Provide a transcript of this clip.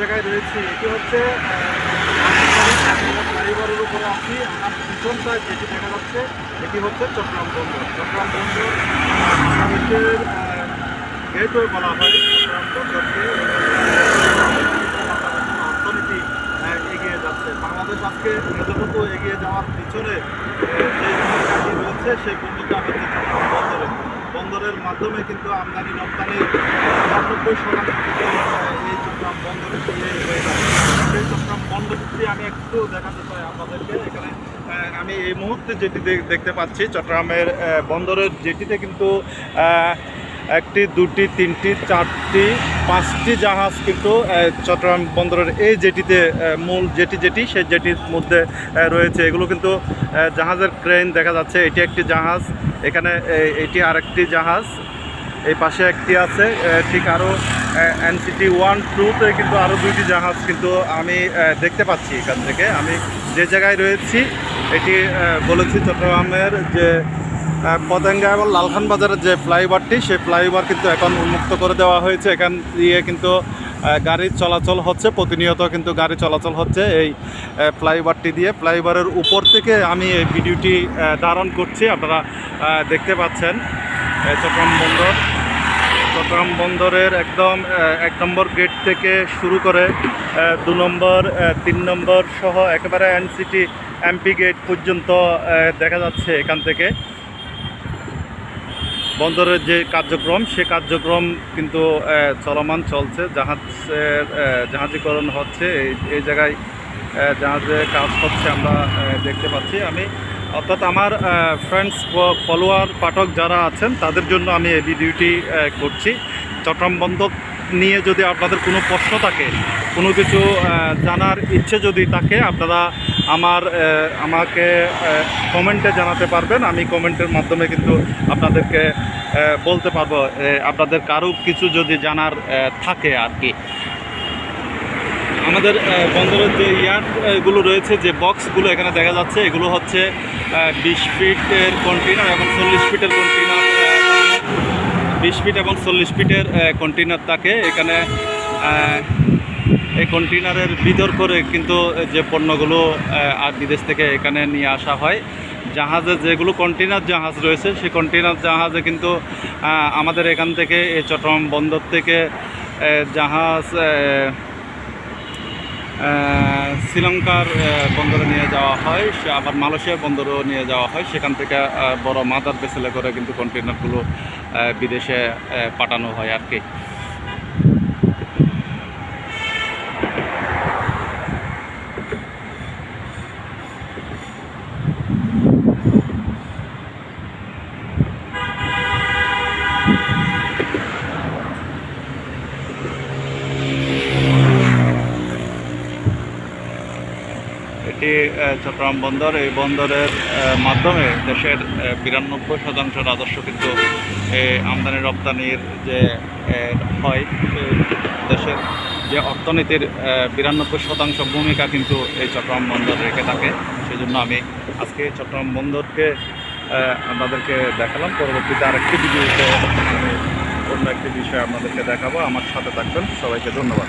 জায়গায় রয়েছি, এটি হচ্ছে ফ্লাইওভারের উপরে আছি আমার পিছনটা যেটি দেখা যাচ্ছে, এটি হচ্ছে চট্টগ্রাম বন্দর। চট্টগ্রাম বন্দর বাংলাদেশের গেটওয়ে বলা হয় চট্টগ্রাম বন্দরকে। অর্থনীতি এগিয়ে যাচ্ছে। বাংলাদেশ আজকে যতটুকু এগিয়ে যাওয়ার পিছনে যে ভূমিকাটি রয়েছে, সেই ভূমিকা হচ্ছে বন্দরের মাধ্যমে কিন্তু আমদানি রপ্তানি নিরানব্বই শতাংশ এই চট্টগ্রাম বন্দরে দিয়ে হয়ে সেই চট্টগ্রাম বন্দরটি আমি একটু দেখাতে চাই আপনাদেরকে। এখানে আমি এই মুহূর্তে যেটি দেখতে পাচ্ছি, চট্টগ্রামের বন্দরের যেটিতে কিন্তু একটি, দুটি, তিনটি, চারটি, পাঁচটি জাহাজ কিন্তু চট্টগ্রাম বন্দরের এই জেটিতে মূল জেটি যেটি, সেই জেটির মধ্যে রয়েছে। এগুলো কিন্তু জাহাজের ক্রেন দেখা যাচ্ছে। এটি একটি জাহাজ এখানে এটি আরেকটি জাহাজ। এই পাশে একটি আছে ঠিক আরও এনসিটি ওয়ান টুতে কিন্তু আরও দুইটি জাহাজ কিন্তু আমি দেখতে পাচ্ছি এখান থেকে। আমি যে জায়গায় রয়েছি, এটি বলেছি চট্টগ্রামের যে পতেঙ্গা এবং লালখান বাজারের যে ফ্লাইওভারটি, সেই ফ্লাইওভার কিন্তু এখন উন্মুক্ত করে দেওয়া হয়েছে। এখান দিয়ে কিন্তু গাড়ির চলাচল হচ্ছে, প্রতিনিয়ত কিন্তু গাড়ি চলাচল হচ্ছে এই ফ্লাইওভারটি দিয়ে। ফ্লাইওভারের উপর থেকে আমি এই ভিডিওটি ধারণ করছি, আপনারা দেখতে পাচ্ছেন। চট্টগ্রাম বন্দর। চট্টগ্রাম বন্দরের একদম এক নম্বর গেট থেকে শুরু করে দু নম্বর তিন নম্বর সহ একেবারে এনসিটি এমপি গেট পর্যন্ত দেখা যাচ্ছে এখান থেকে। বন্দরের যে কার্যক্রম, সে কার্যক্রম কিন্তু চলমান চলছে। জাহাজের জাহাজীকরণ হচ্ছে। এই জায়গায় জাহাজে কাজ হচ্ছে আমরা দেখতে পাচ্ছি আমি। অর্থাৎ আমার ফ্রেন্ডস ফলোয়ার পাঠক যারা আছেন, তাদের জন্য আমি এই ভিডিওটি করছি। চট্টগ্রাম বন্দর নিয়ে যদি আপনাদের কোনো প্রশ্ন থাকে, কোনো কিছু জানার ইচ্ছে যদি থাকে, আপনারা আমার আমাকে কমেন্টে জানাতে পারবেন। আমি কমেন্টের মাধ্যমে কিন্তু আপনাদেরকে বলতে পারব আপনাদের কারও কিছু যদি জানার থাকে আর কি। আমাদের বন্দরের যে ইয়ার্ডগুলো রয়েছে, যে বক্সগুলো এখানে দেখা যাচ্ছে, এগুলো হচ্ছে বিশ ফিটের কন্টেনার এবং চল্লিশ ফিটের কন্টেনার বিশ ফিট এবং চল্লিশ ফিটের কন্টেনার থাকে। এখানে এই কন্টেনারের ভিতর করে কিন্তু যে পণ্যগুলো আর বিদেশ থেকে এখানে নিয়ে আসা হয়। জাহাজে যেগুলো কন্টেনার জাহাজ রয়েছে, সেই কন্টেনার জাহাজে কিন্তু আমাদের এখান থেকে এই চট্টগ্রাম বন্দর থেকে জাহাজ শ্রীলঙ্কার বন্দরে নিয়ে যাওয়া হয়, সে আবার মালয়েশিয়ার বন্দরেও নিয়ে যাওয়া হয়। সেখান থেকে বড় মাদার বেসেলে করে কিন্তু কন্টেনারগুলো বিদেশে পাঠানো হয় আর কি। এটি চট্টগ্রাম বন্দর। এই বন্দরের মাধ্যমে দেশের বিরানব্বই শতাংশ রাজস্ব কিন্তু আমদানি রপ্তানির যে হয় দেশের যে অর্থনীতির বিরানব্বই শতাংশ ভূমিকা কিন্তু এই চট্টগ্রাম বন্দর রেখে থাকে। সেই জন্য আমি আজকে চট্টগ্রাম বন্দরকে আপনাদেরকে দেখালাম। পরবর্তীতে আরেকটি ভিডিওতে অন্য একটি বিষয় আপনাদেরকে দেখাবো। আমার সাথে থাকবেন। সবাইকে ধন্যবাদ।